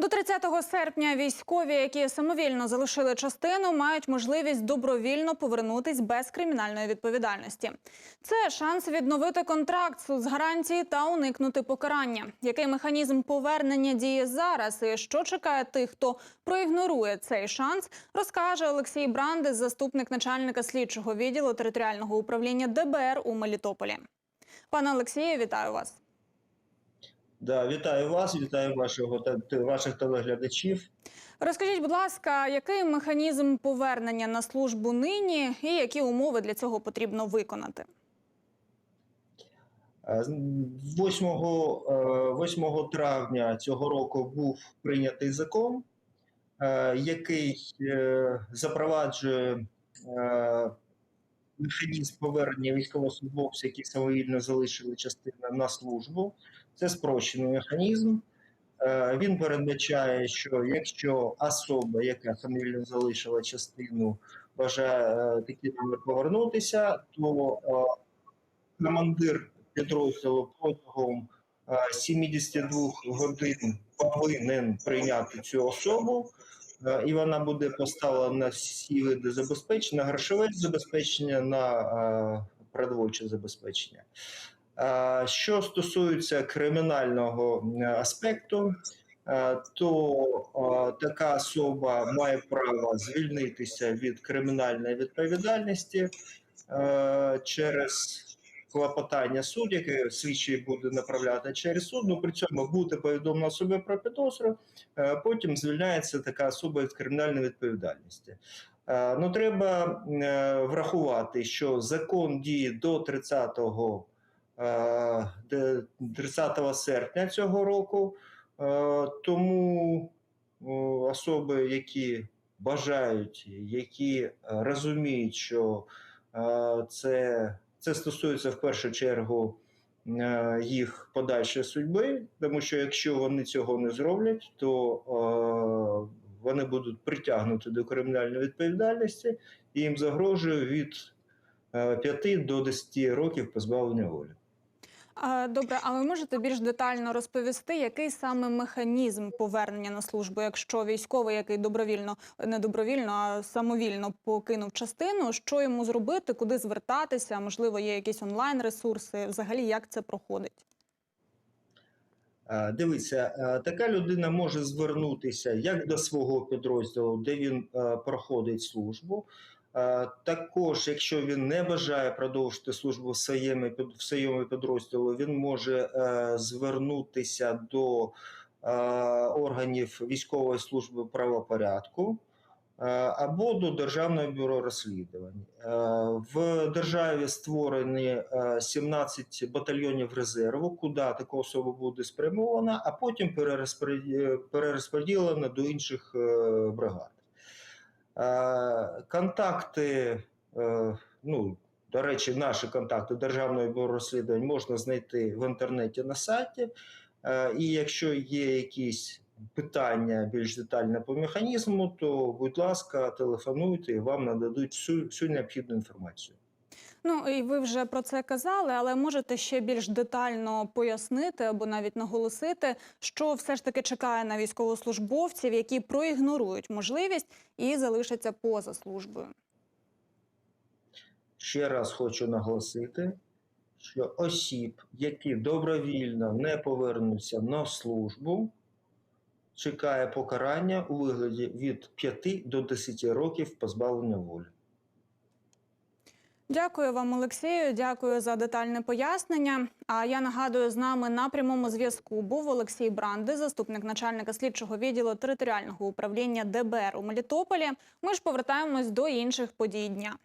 До 30 серпня військові, які самовільно залишили частину, мають можливість добровільно повернутись без кримінальної відповідальності. Це шанс відновити контракт з гарантії та уникнути покарання. Який механізм повернення діє зараз і що чекає тих, хто проігнорує цей шанс, розкаже Олексій Брандес, заступник начальника слідчого відділу територіального управління ДБР у Мелітополі. Пане Олексію, вітаю вас. Да, вітаю вас, вітаю вашого та ваших телеглядачів. Розкажіть, будь ласка, який механізм повернення на службу нині і які умови для цього потрібно виконати? Е, з- 8, е, 8 травня цього року був прийнятий закон, е, який е, запроваджує е, механізм повернення військовослужбовців, які самовільно залишили частину на службу. Це спрощений механізм. Е, Він передбачає, що якщо особа, яка самовільно залишила частину, бажає е, таки номер повернутися, то е, командир підрозділу протягом е, 72 годин повинен прийняти цю особу, і вона буде поставлена на всі види забезпечення, грошове забезпечення, на е, продовольче забезпечення. Е, Що стосується кримінального е, аспекту, е, то е, така особа має право звільнитися від кримінальної відповідальності е, через клопотання суду, яке слідчий буде направляти через суд. Ну при цьому буде повідомлено особі про підозру. е, Потім звільняється така особа від кримінальної відповідальності. Е, Ну треба е, врахувати, що закон діє до 30 е, 30 серпня цього року, тому особи, які бажають, які розуміють, що це, це стосується в першу чергу е, їх подальшої судьби, тому що якщо вони цього не зроблять, то е, вони будуть притягнуті до кримінальної відповідальності, і їм загрожує від 5 до 10 років позбавлення волі. Добре, а ви можете більш детально розповісти, який саме механізм повернення на службу, якщо військовий, який добровільно не добровільно, а самовільно покинув частину, що йому зробити, куди звертатися? Можливо, є якісь онлайн ресурси. Взагалі, як це проходить? Е, Дивіться, е, така людина може звернутися як до свого підрозділу, де він е, проходить службу. Також, якщо він не бажає продовжити службу в своєму, підрозділу, він може е, звернутися до е, органів військової служби правопорядку е, або до Державного бюро розслідувань. В державі створені е, 17 батальйонів резерву, куди така особа буде спрямована, а потім перерозподілена до інших бригад. Е, Контакти, е, ну, до речі, наші контакти Державного бюро розслідувань можна знайти в інтернеті на сайті. Е, І якщо є якісь питання більш детальне по механізму, то, будь ласка, телефонуйте і вам нададуть всю, всю необхідну інформацію. Ну і ви вже про це казали, але можете ще більш детально пояснити або навіть наголосити, що все ж таки чекає на військовослужбовців, які проігнорують можливість і залишаться поза службою. Ще раз хочу наголосити, що осіб, які добровільно не повернуться на службу, чекає покарання у вигляді від 5 до 10 років позбавлення волі. Дякую вам, Олексію. Дякую за детальне пояснення. А я нагадую, з нами на прямому зв'язку був Олексій Бранди, заступник начальника слідчого відділу територіального управління ДБР у Мелітополі. Ми ж повертаємось до інших подій дня.